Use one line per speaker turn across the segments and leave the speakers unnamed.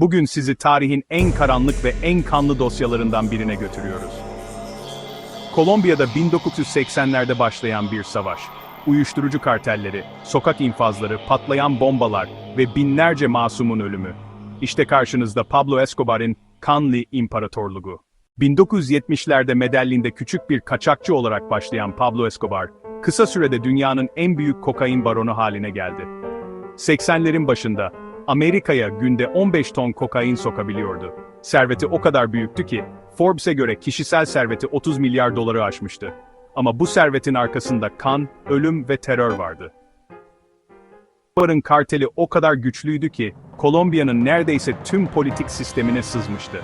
Bugün sizi tarihin en karanlık ve en kanlı dosyalarından birine götürüyoruz. Kolombiya'da 1980'lerde başlayan bir savaş. Uyuşturucu kartelleri, sokak infazları, patlayan bombalar ve binlerce masumun ölümü. İşte karşınızda Pablo Escobar'ın kanlı imparatorluğu. 1970'lerde Medellin'de küçük bir kaçakçı olarak başlayan Pablo Escobar, kısa sürede dünyanın en büyük kokain baronu haline geldi. 80'lerin başında Amerika'ya günde 15 ton kokain sokabiliyordu. Serveti o kadar büyüktü ki Forbes'e göre kişisel serveti 30 milyar doları aşmıştı. Ama bu servetin arkasında kan, ölüm ve terör vardı. Escobar'ın karteli o kadar güçlüydü ki Kolombiya'nın neredeyse tüm politik sistemine sızmıştı.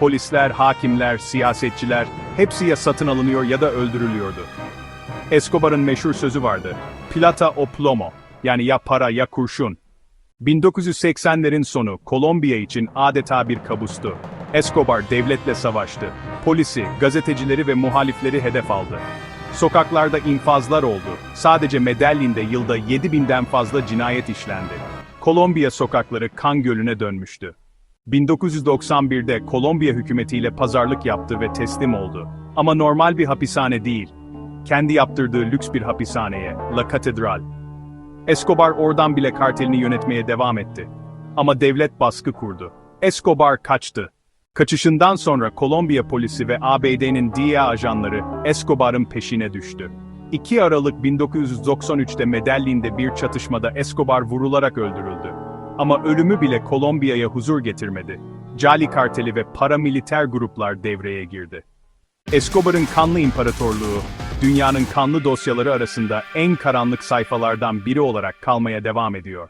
Polisler, hakimler, siyasetçiler hepsi ya satın alınıyor ya da öldürülüyordu. Escobar'ın meşhur sözü vardı. Plata o plomo, yani ya para ya kurşun. 1980'lerin sonu Kolombiya için adeta bir kabustu. Escobar devletle savaştı. Polisi, gazetecileri ve muhalifleri hedef aldı. Sokaklarda infazlar oldu. Sadece Medellin'de yılda 7000'den fazla cinayet işlendi. Kolombiya sokakları kan gölüne dönmüştü. 1991'de Kolombiya hükümetiyle pazarlık yaptı ve teslim oldu. Ama normal bir hapishane değil. Kendi yaptırdığı lüks bir hapishaneye, La Catedral. Escobar oradan bile kartelini yönetmeye devam etti. Ama devlet baskı kurdu. Escobar kaçtı. Kaçışından sonra Kolombiya polisi ve ABD'nin DEA ajanları Escobar'ın peşine düştü. 2 Aralık 1993'te Medellin'de bir çatışmada Escobar vurularak öldürüldü. Ama ölümü bile Kolombiya'ya huzur getirmedi. Cali karteli ve paramiliter gruplar devreye girdi. Escobar'ın kanlı imparatorluğu, dünyanın kanlı dosyaları arasında en karanlık sayfalardan biri olarak kalmaya devam ediyor.